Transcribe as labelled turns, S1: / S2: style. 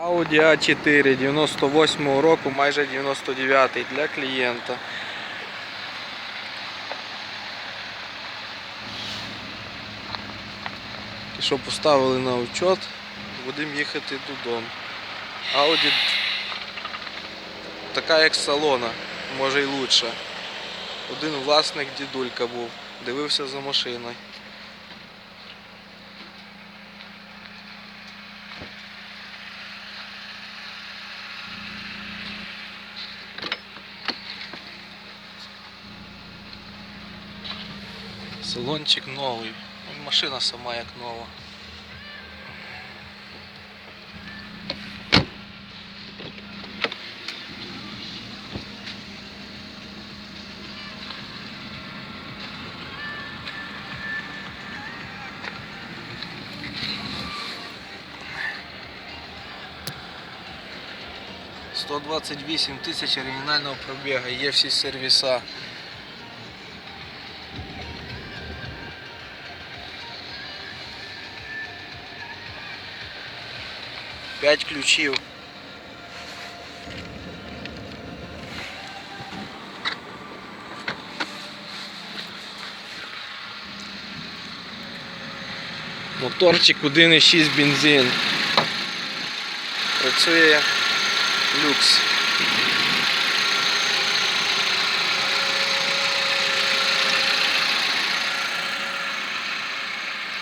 S1: Audi A4 98 року, майже 99 для клієнта. І що поставили на учет, будемо їхати додому. Audi така як салона, може й лучше. Один власник дідулька був, дивився за машиною. Салончик новий. Ну, Машина сама як нова. Сто двадцять вісім тисяч оригінального пробіга, є всі сервіса. П'ять ключів. Моторчик 1.6 бензин. Працює люкс.